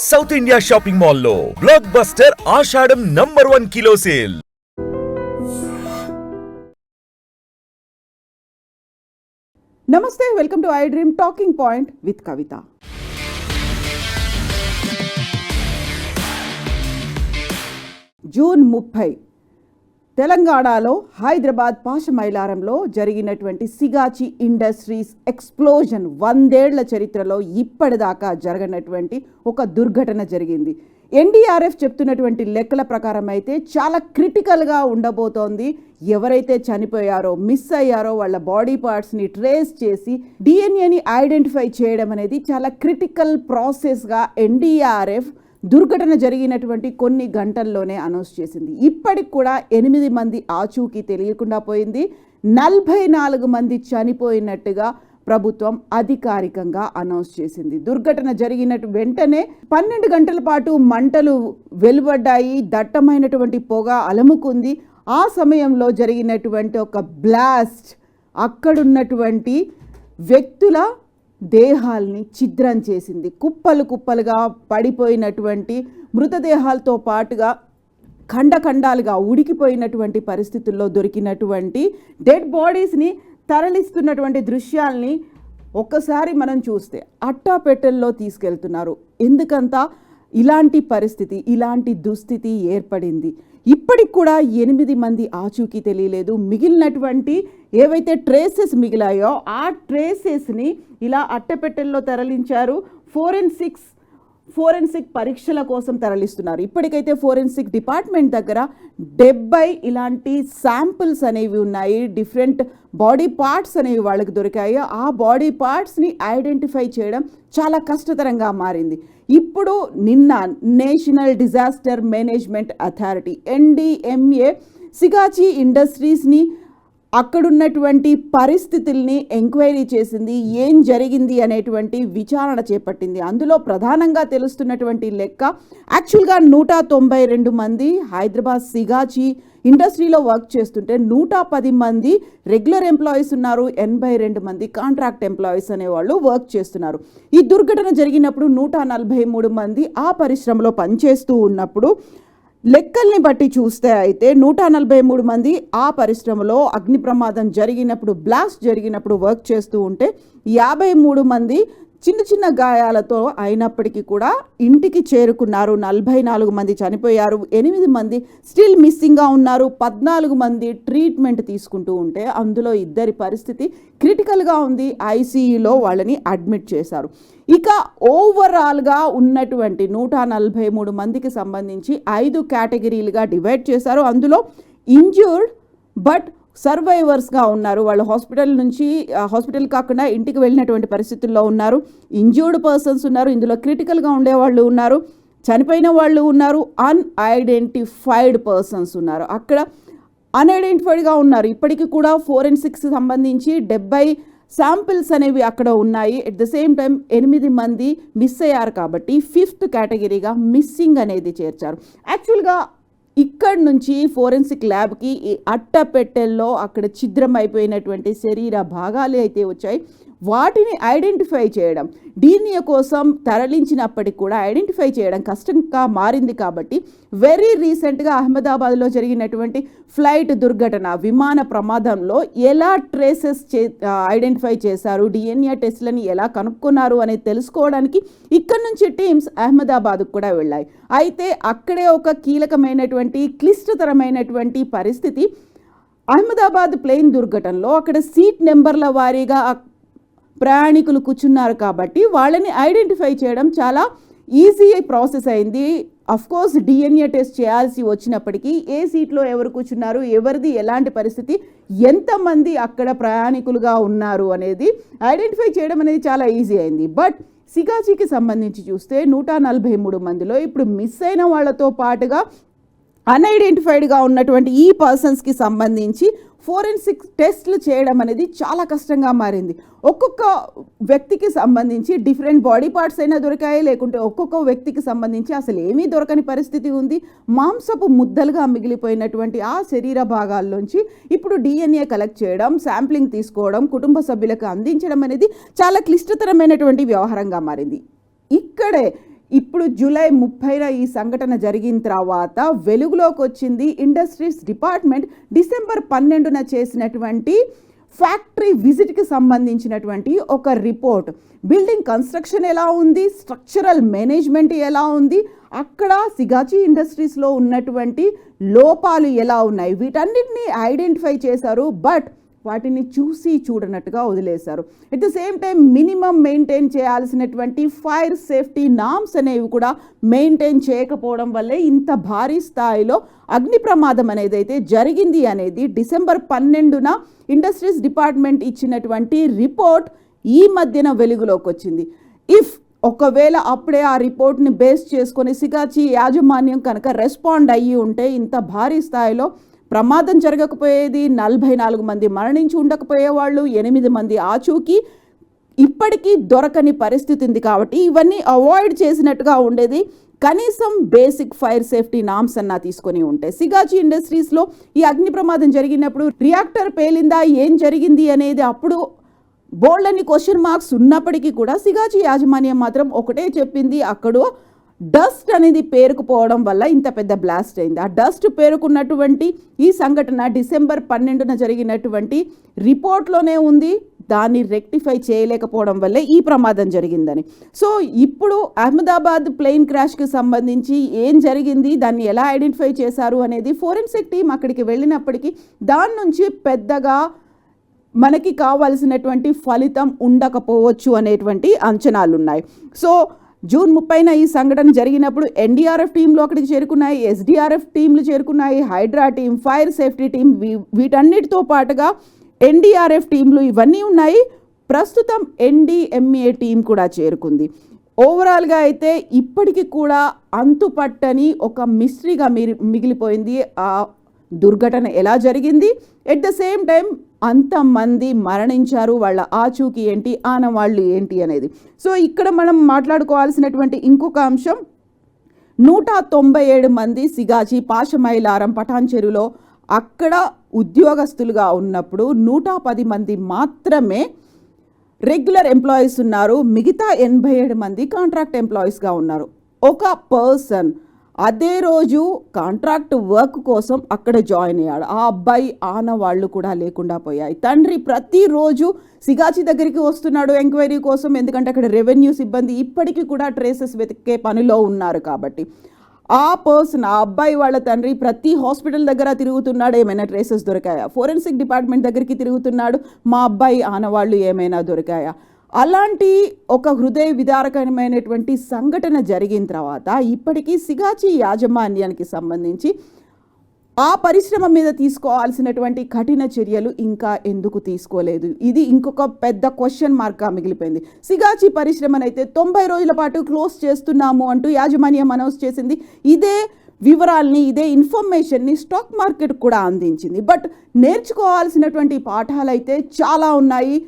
South India shopping మాల్లో blockbuster Ashadham number one kilo sale namaste welcome to I dream talking point with Kavitha June ముప్పై తెలంగాణలో హైదరాబాద్ పాషమైలారంలో జరిగినటువంటి Sigachi industries explosion వందేళ్ళ చరిత్రలో ఇప్పటిదాకా జరగనటువంటి ఒక దుర్ఘటన జరిగింది. ఎన్డీఆర్ఎఫ్ చెప్తున్నటువంటి లెక్కల ప్రకారం అయితే చాలా క్రిటికల్గా ఉండబోతోంది. ఎవరైతే చనిపోయారో మిస్ అయ్యారో వాళ్ళ బాడీ పార్ట్స్ని ట్రేస్ చేసి డిఎన్ఏని ఐడెంటిఫై చేయడం అనేది చాలా క్రిటికల్ ప్రాసెస్గా ఎన్డీఆర్ఎఫ్ దుర్ఘటన జరిగినటువంటి కొన్ని గంటల్లోనే అనౌన్స్ చేసింది. ఇప్పటికి కూడా ఎనిమిది మంది ఆచూకీ తెలియకుండా పోయింది. నలభై నాలుగు మంది చనిపోయినట్టుగా ప్రభుత్వం అధికారికంగా అనౌన్స్ చేసింది. దుర్ఘటన జరిగినట్టు వెంటనే పన్నెండు గంటల పాటు మంటలు వెలువడ్డాయి. దట్టమైనటువంటి పొగ అలముకుంది. ఆ సమయంలో జరిగినటువంటి ఒక బ్లాస్ట్ అక్కడున్నటువంటి వ్యక్తుల దేహాల్ని ఛిద్రం చేసింది. కుప్పలు కుప్పలుగా పడిపోయినటువంటి మృతదేహాలతో పాటుగా ఖండఖండాలుగా ఉడికిపోయినటువంటి పరిస్థితుల్లో దొరికినటువంటి డెడ్ బాడీస్ని తరలిస్తున్నటువంటి దృశ్యాల్ని ఒక్కసారి మనం చూస్తే అట్టాపెట్టెల్లో తీసుకెళ్తున్నారు. ఎందుకంత? ఇలాంటి పరిస్థితి ఇలాంటి దుస్థితి ఏర్పడింది. ఇప్పటికి కూడా ఎనిమిది మంది ఆచూకీ తెలియలేదు. మిగిలినటువంటి ఏవైతే ట్రేసెస్ మిగిలాయో ఆ ట్రేసెస్ని ఇలా అట్టపెట్టెల్లో తరలించారు. ఫోరెన్సిక్స్ ఫోరెన్సిక్ పరీక్షల కోసం తరలిస్తున్నారు. ఇప్పటికైతే ఫోరెన్సిక్ డిపార్ట్మెంట్ దగ్గర డెబ్బై ఇలాంటి శాంపుల్స్ అనేవి ఉన్నాయి. డిఫరెంట్ బాడీ పార్ట్స్ అనేవి వాళ్ళకి దొరికాయి. ఆ బాడీ పార్ట్స్ని ఐడెంటిఫై చేయడం చాలా కష్టతరంగా మారింది. ఇప్పుడు నిన్న national disaster management authority NDMA Sigachi ఇండస్ట్రీస్ని అక్కడున్నటువంటి పరిస్థితుల్ని ఎంక్వైరీ చేసింది ఏం జరిగింది అనేటువంటి విచారణ చేపట్టింది. అందులో ప్రధానంగా తెలుస్తున్నటువంటి లెక్క యాక్చువల్గా నూట తొంభై రెండు మంది హైదరాబాద్ సిగాచి ఇండస్ట్రీలో వర్క్ చేస్తుంటే నూట పది మంది రెగ్యులర్ ఎంప్లాయీస్ ఉన్నారు ఎనభై రెండు మంది కాంట్రాక్ట్ ఎంప్లాయీస్ అనేవాళ్ళు వర్క్ చేస్తున్నారు. ఈ దుర్ఘటన జరిగినప్పుడు నూట నలభై మూడు మంది ఆ పరిశ్రమలో పనిచేస్తూ ఉన్నప్పుడు లెక్కల్ని బట్టి చూస్తే అయితే నూట నలభై మూడు మంది ఆ పరిశ్రమలో అగ్ని ప్రమాదం జరిగినప్పుడు బ్లాస్ట్ జరిగినప్పుడు వర్క్ చేస్తూ ఉంటే యాభై మూడు మంది చిన్న చిన్న గాయాలతో అయినప్పటికీ కూడా ఇంటికి చేరుకున్నారు. నలభై నాలుగు మంది చనిపోయారు. ఎనిమిది మంది స్టిల్ మిస్సింగ్గా ఉన్నారు. పద్నాలుగు మంది ట్రీట్మెంట్ తీసుకుంటూ ఉంటే అందులో ఇద్దరి పరిస్థితి క్రిటికల్గా ఉంది. ఐసీయూలో వాళ్ళని అడ్మిట్ చేశారు. ఇక ఓవరాల్గా ఉన్నటువంటి నూట నలభై మూడు మందికి సంబంధించి ఐదు కేటగిరీలుగా డివైడ్ చేశారు. అందులో ఇంజ్యూర్డ్ బట్ సర్వైవర్స్గా ఉన్నారు. వాళ్ళు హాస్పిటల్ నుంచి హాస్పిటల్ కాకుండా ఇంటికి వెళ్ళినటువంటి పరిస్థితుల్లో ఉన్నారు. ఇంజ్యూర్డ్ పర్సన్స్ ఉన్నారు. ఇందులో క్రిటికల్గా ఉండే వాళ్ళు ఉన్నారు. చనిపోయిన వాళ్ళు ఉన్నారు. అన్ఐడెంటిఫైడ్ పర్సన్స్ ఉన్నారు. అక్కడ అన్ఐడెంటిఫైడ్గా ఉన్నారు. ఇప్పటికీ కూడా ఫోరెన్సిక్స్ సంబంధించి డెబ్బై శాంపిల్స్ అనేవి అక్కడ ఉన్నాయి. ఎట్ ద సేమ్ టైం ఎనిమిది మంది మిస్ అయ్యారు కాబట్టి ఫిఫ్త్ కేటగిరీగా మిస్సింగ్ అనేది చేర్చారు. యాక్చువల్గా ఇక్కడ నుంచి ఫోరెన్సిక్ ల్యాబ్కి ఈ అట్టపెట్టెల్లో అక్కడ ఛిద్రం అయిపోయినటువంటి శరీర భాగాలు అయితే వచ్చాయి. వాటిని ఐడెంటిఫై చేయడం డిఎన్ఏ కోసం తరలించినప్పటికి కూడా ఐడెంటిఫై చేయడం కష్టంగా మారింది కాబట్టి వెరీ రీసెంట్గా అహ్మదాబాద్లో జరిగినటువంటి ఫ్లైట్ దుర్ఘటన విమాన ప్రమాదంలో ఎలా ట్రేసెస్ చే ఐడెంటిఫై చేశారు డిఎన్ఏ టెస్ట్లని ఎలా కనుక్కున్నారు అనేది తెలుసుకోవడానికి ఇక్కడ నుంచి టీమ్స్ అహ్మదాబాద్కు కూడా వెళ్ళాయి. అయితే అక్కడే ఒక కీలకమైనటువంటి క్లిష్టతరమైనటువంటి పరిస్థితి. అహ్మదాబాద్ ప్లేన్ దుర్ఘటనలో అక్కడ సీట్ నెంబర్ల వారీగా ప్రయాణికులు కూర్చున్నారు కాబట్టి వాళ్ళని ఐడెంటిఫై చేయడం చాలా ఈజీ ప్రాసెస్ అయింది. కోర్స్ డిఎన్ఏ టెస్ట్ చేయాల్సి వచ్చినప్పటికీ ఏ సీట్లో ఎవరు కూర్చున్నారు ఎవరిది ఎలాంటి పరిస్థితి ఎంతమంది అక్కడ ప్రయాణికులుగా ఉన్నారు అనేది ఐడెంటిఫై చేయడం అనేది చాలా ఈజీ అయింది. బట్ సిగాచికి సంబంధించి చూస్తే నూట నలభై మూడు మందిలో ఇప్పుడు మిస్ అయిన వాళ్ళతో పాటుగా అన్ఐడెంటిఫైడ్గా ఉన్నటువంటి ఈ పర్సన్స్కి సంబంధించి ఫోరెన్సిక్ టెస్ట్లు చేయడం అనేది చాలా కష్టంగా మారింది. ఒక్కొక్క వ్యక్తికి సంబంధించి డిఫరెంట్ బాడీ పార్ట్స్ అయినా దొరికాయి లేకుంటే ఒక్కొక్క వ్యక్తికి సంబంధించి అసలు ఏమీ దొరకని పరిస్థితి ఉంది. మాంసపు ముద్దలుగా మిగిలిపోయినటువంటి ఆ శరీర భాగాల్లోంచి ఇప్పుడు డిఎన్ఏ కలెక్ట్ చేయడం శాంప్లింగ్ తీసుకోవడం కుటుంబ సభ్యులకు అందించడం అనేది చాలా క్లిష్టతరమైనటువంటి వ్యవహారంగా మారింది. ఇక్కడే ఇప్పుడు జూలై ముప్పైన ఈ సంఘటన జరిగిన తర్వాత వెలుగులోకి వచ్చింది ఇండస్ట్రీస్ డిపార్ట్మెంట్. డిసెంబర్ పన్నెండున చేసినటువంటి ఫ్యాక్టరీ విజిట్కి సంబంధించినటువంటి ఒక రిపోర్ట్. బిల్డింగ్ కన్స్ట్రక్షన్ ఎలా ఉంది? స్ట్రక్చరల్ మేనేజ్మెంట్ ఎలా ఉంది? అక్కడ సిగాచి ఇండస్ట్రీస్లో ఉన్నటువంటి లోపాలు ఎలా ఉన్నాయి? వీటన్నిటిని ఐడెంటిఫై చేశారు. బట్ వాటిని చూసి చూడనట్టుగా వదిలేశారు. At the same time minimum maintain చేయాల్సినటువంటి ఫైర్ సేఫ్టీ నామ్స్ అనేవి కూడా మెయింటైన్ చేయకపోవడం వల్లే ఇంత భారీ స్థాయిలో అగ్ని ప్రమాదం అనేది అయితే జరిగింది అనేది డిసెంబర్ పన్నెండున ఇండస్ట్రీస్ డిపార్ట్మెంట్ ఇచ్చినటువంటి రిపోర్ట్ ఈ మధ్యన వెలుగులోకి వచ్చింది. ఇఫ్ ఒకవేళ అప్పుడే ఆ రిపోర్ట్ని బేస్ చేసుకొని సిగాచి యాజమాన్యం కనుక రెస్పాండ్ అయ్యి ఉంటే ఇంత భారీ స్థాయిలో ప్రమాదం జరగకపోయేది నలభై నాలుగు మంది మరణించి ఉండకపోయేవాళ్ళు ఎనిమిది మంది ఆచూకీ ఇప్పటికీ దొరకని పరిస్థితి ఉంది కాబట్టి ఇవన్నీ అవాయిడ్ చేసినట్టుగా ఉండేది. కనీసం బేసిక్ ఫైర్ సేఫ్టీ నామ్స్ అన్నా తీసుకొని ఉంటాయి సిగాచి ఇండస్ట్రీస్లో ఈ అగ్ని ప్రమాదం జరిగినప్పుడు రియాక్టర్ పేలిందా ఏం జరిగింది అనేది అప్పుడు బోల్డ్ అని క్వశ్చన్ మార్క్స్ ఉన్నప్పటికీ కూడా సిగాచి యాజమాన్యం మాత్రం ఒకటే చెప్పింది అక్కడ డస్ట్ అనేది పేరుకుపోవడం వల్ల ఇంత పెద్ద బ్లాస్ట్ అయింది. ఆ డస్ట్ పేరుకున్నటువంటి ఈ సంఘటన డిసెంబర్ పన్నెండున జరిగినటువంటి రిపోర్ట్లోనే ఉంది. దాన్ని రెక్టిఫై చేయలేకపోవడం వల్లే ఈ ప్రమాదం జరిగిందని. సో ఇప్పుడు అహ్మదాబాద్ ప్లేన్ క్రాష్కి సంబంధించి ఏం జరిగింది? దాన్ని ఎలా ఐడెంటిఫై చేశారు అనేది ఫోరెన్సిక్ టీం అక్కడికి వెళ్ళినప్పటికీ దాని నుంచి పెద్దగా మనకి కావాల్సినటువంటి ఫలితం ఉండకపోవచ్చు అనేటువంటి అంచనాలు ఉన్నాయి సో జూన్ ముప్పైన ఈ సంఘటన జరిగినప్పుడు ఎన్డీఆర్ఎఫ్ టీంలు అక్కడికి చేరుకున్నాయి ఎస్డీఆర్ఎఫ్ టీంలు చేరుకున్నాయి HYDRAA team fire safety team we- వీటన్నిటితో పాటుగా ఎన్డీఆర్ఎఫ్ టీంలు ఇవన్నీ ఉన్నాయి. ప్రస్తుతం ఎన్డీఎంఏ టీం కూడా చేరుకుంది. ఓవరాల్గా అయితే ఇప్పటికీ కూడా అంతుపట్టని ఒక మిస్టరీగా మిగిలిపోయింది. దుర్ఘటన ఎలా జరిగింది? ఎట్ ద సేమ్ టైం అంతమంది మరణించారు. వాళ్ళ ఆచూకీ ఏంటి? ఆనవాళ్ళు ఏంటి అనేది. సో ఇక్కడ మనం మాట్లాడుకోవాల్సినటువంటి ఇంకొక అంశం. నూట తొంభై ఏడు మంది సిగాచి పాషమైలారం పటాన్చెరులో అక్కడ ఉద్యోగస్తులుగా ఉన్నప్పుడు నూట పది మంది మాత్రమే రెగ్యులర్ ఎంప్లాయీస్ ఉన్నారు. మిగతా ఎనభై ఏడు మంది కాంట్రాక్ట్ ఎంప్లాయీస్గా ఉన్నారు. ఒక పర్సన్ అదే రోజు కాంట్రాక్ట్ వర్క్ కోసం అక్కడ జాయిన్ అయ్యాడు. ఆ అబ్బాయి ఆనవాళ్ళు కూడా లేకుండా పోయాయి. తండ్రి ప్రతిరోజు సిగాచి దగ్గరికి వస్తున్నాడు ఎంక్వైరీ కోసం ఎందుకంటే అక్కడ రెవెన్యూ సిబ్బంది ఇప్పటికీ కూడా ట్రేసెస్ వెతికే పనిలో ఉన్నారు కాబట్టి. ఆ పర్సన్ ఆ అబ్బాయి వాళ్ళ తండ్రి ప్రతి హాస్పిటల్ దగ్గర తిరుగుతున్నాడు ఏమైనా ట్రేసెస్ దొరికాయా? ఫోరెన్సిక్ డిపార్ట్మెంట్ దగ్గరికి తిరుగుతున్నాడు మా అబ్బాయి ఆనవాళ్ళు ఏమైనా దొరికాయా? అలాంటి ఒక హృదయ విదారకమైనటువంటి సంఘటన జరిగిన తర్వాత ఇప్పటికీ సిగాచి యాజమాన్యానికి సంబంధించి ఆ పరిశ్రమ మీద తీసుకోవాల్సినటువంటి కఠిన చర్యలు ఇంకా ఎందుకు తీసుకోలేదు? ఇది ఇంకొక పెద్ద క్వశ్చన్ మార్క్గా మిగిలిపోయింది. సిగాచి పరిశ్రమనైతే తొంభై రోజుల పాటు క్లోజ్ చేస్తున్నాము అంటూ యాజమాన్యం అనౌన్స్ చేసింది. ఇదే వివరాల్ని ఇదే ఇన్ఫర్మేషన్ని స్టాక్ మార్కెట్ కూడా అందించింది. బట్ నేర్చుకోవాల్సినటువంటి పాఠాలు అయితే చాలా ఉన్నాయి.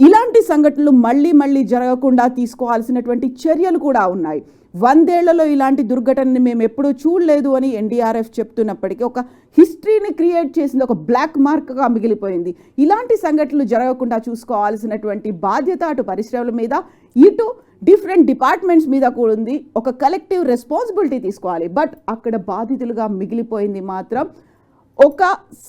ఇలాంటి సంఘటనలు మళ్ళీ మళ్ళీ జరగకుండా తీసుకోవాల్సినటువంటి చర్యలు కూడా ఉన్నాయి. వందేళ్ళలో ఇలాంటి దుర్ఘటనని మేము ఎప్పుడూ చూడలేదు అని ఎన్డీఆర్ఎఫ్ చెప్తున్నప్పటికీ ఒక హిస్టరీని క్రియేట్ చేసింది ఒక బ్లాక్ మార్క్గా మిగిలిపోయింది. ఇలాంటి సంఘటనలు జరగకుండా చూసుకోవాల్సినటువంటి బాధ్యత అటు పరిశ్రమల మీద ఇటు డిఫరెంట్ డిపార్ట్మెంట్స్ మీద కూడా ఉంది. ఒక కలెక్టివ్ రెస్పాన్సిబిలిటీ తీసుకోవాలి. బట్ అక్కడ బాధితులుగా మిగిలిపోయింది మాత్రం ఒక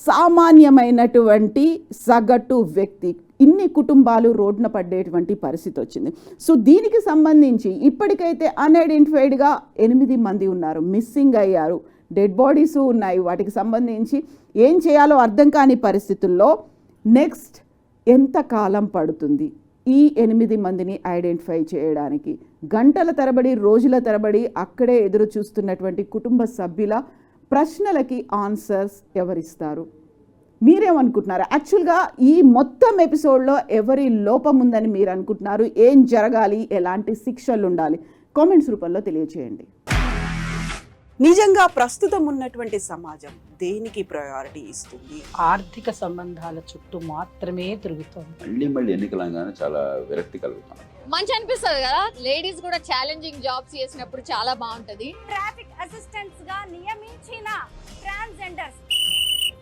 సామాన్యమైనటువంటి సగటు వ్యక్తి. ఇన్ని కుటుంబాలు రోడ్డున పడేటువంటి పరిస్థితి వచ్చింది. సో దీనికి సంబంధించి ఇప్పటికైతే అన్ఐడెంటిఫైడ్గా ఎనిమిది మంది ఉన్నారు. మిస్సింగ్ అయ్యారు. డెడ్ బాడీస్ ఉన్నాయి. వాటికి సంబంధించి ఏం చేయాలో అర్థం కాని పరిస్థితుల్లో నెక్స్ట్ ఎంత కాలం పడుతుంది? ఈ ఎనిమిది మందిని ఐడెంటిఫై చేయడానికి గంటల తరబడి రోజుల తరబడి అక్కడే ఎదురు చూస్తున్నటువంటి కుటుంబ సభ్యుల ప్రశ్నలకి ఆన్సర్స్ ఎవరిస్తారు? మీరేమనుకుంటున్నారు? యాక్చువల్గా ఈ మొత్తం ఎపిసోడ్లో ఎవరి లోపం ఉందని మీరు అనుకుంటున్నారు ఏం జరగాలి? ఎలాంటి శిక్షలు ఉండాలి కామెంట్స్ రూపంలో తెలియచేయండి. నిజంగా ప్రస్తుతం ఉన్నటువంటి సమాజం దేనికి ప్రయారిటీ ఇస్తుంది? ఆర్థిక సంబంధాల చుట్టూ మాత్రమే తిరుగుతోంది. మళ్ళీ మళ్ళీ ఎన్నికలంగానే చాలా విరక్తి కలుగుతాం మంచి అనిపిస్తుంది కదా? లేడీస్ కూడా ఛాలెంజింగ్ జాబ్స్ చేసినప్పుడు చాలా బాగుంటది. ట్రాఫిక్ అసిస్టెంట్స్గా నియమించిన ట్రాన్స్జెండర్స్